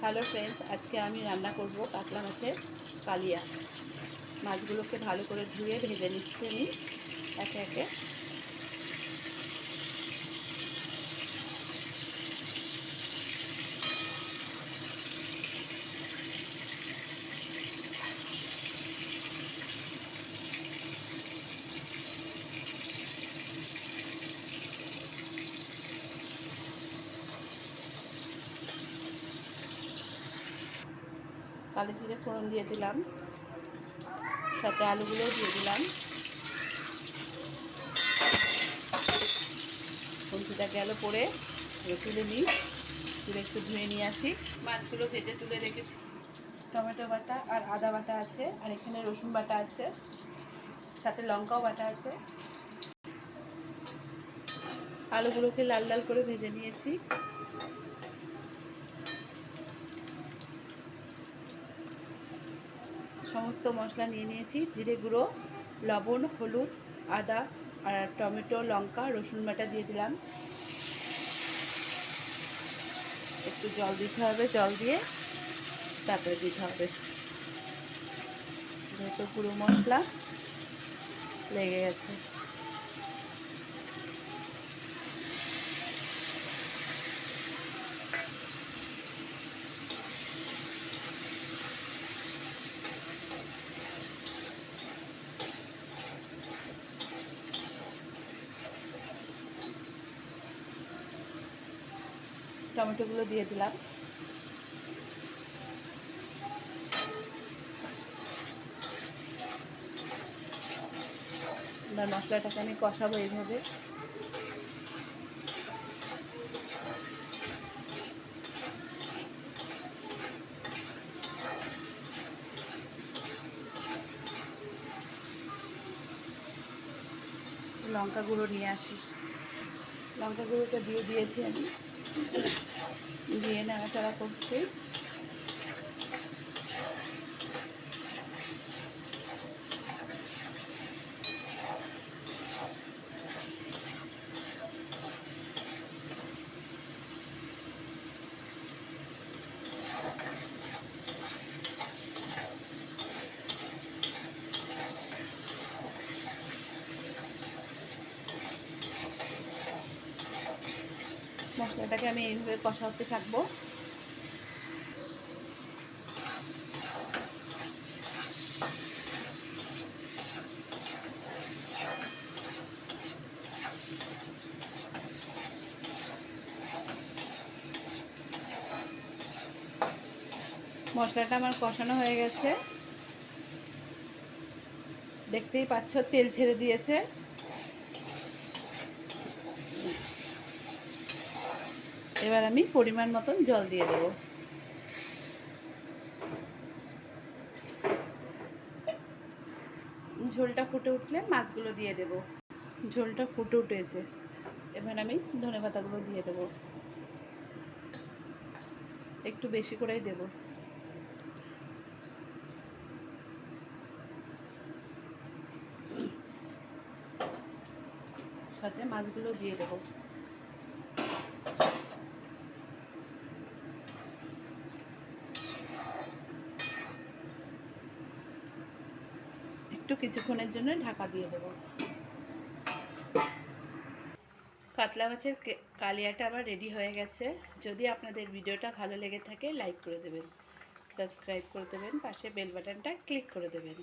Hello friends আজকে আমি রান্না করব কাতলা মাছের কালিয়া। মাছগুলোকে ভালো করে ধুয়ে ভেজে নিচ্ছি আমি একে একে। কালি জিরে ফোড়ন দিয়ে দিলাম। সাথে আলুগুলোও দিয়ে দিলাম। কঞ্চিটা গেল পরে তুলে নিই। তুলে একটু ধুয়ে নিয়ে আসি। মাছগুলো ভেজে তুলে রেখেছি। টমেটো বাটা আর আদা বাটা আছে, আর এখানে রসুন বাটা আছে। সাথে লঙ্কাও বাটা আছে। আলুগুলোকে লাল লাল করে ভেজে নিয়েছি। সমস্ত মশলা নিয়ে নিয়েছি। জিরে গুঁড়ো, লবণ, হলুদ, আদা আর টমেটো, লঙ্কা, রসুন বাটা দিয়ে দিলাম। একটু জল দিতে হবে, জল দিয়ে তারপরে দিতে হবে। যেহেতু গুঁড়ো মশলা লেগে গেছে। টমেটোগুলো দিয়ে দিলাম। এবার মশলাটাকে আমি কষাবো এইভাবে। লঙ্কা গুঁড়ো নিয়ে আসি। লঙ্কা গুঁড়োটা দিয়ে দিয়েছি আমি। দিয়ে নাড়াচাড়া করছি। মশলাটাকে আমি এইভাবে কষাতে থাকব। মশলাটা আমার কষানো হয়ে গেছে। দেখতেই পাচ্ছ, তেল ছেড়ে দিয়েছে। এবার আমি পরিমাণ মতন জল দিয়ে দেব। ঝোলটা ফুটে উঠলে মাছগুলো দিয়ে দেব। ঝোলটা ফুটে উঠেছে। এবার আমি ধনে পাতাগুলো দিয়ে দেব। একটু বেশি করেই দেব। সাথে মাছগুলো দিয়ে দেবো। একটু কিছুক্ষণের জন্য ঢাকা দিয়ে দেব। কাতলা মাছের কালিয়াটা আবার রেডি হয়ে গেছে। যদি আপনাদের ভিডিওটা ভালো লেগে থাকে লাইক করে দেবেন। সাবস্ক্রাইব করে দেবেন। পাশে বেল বাটনটা ক্লিক করে দেবেন।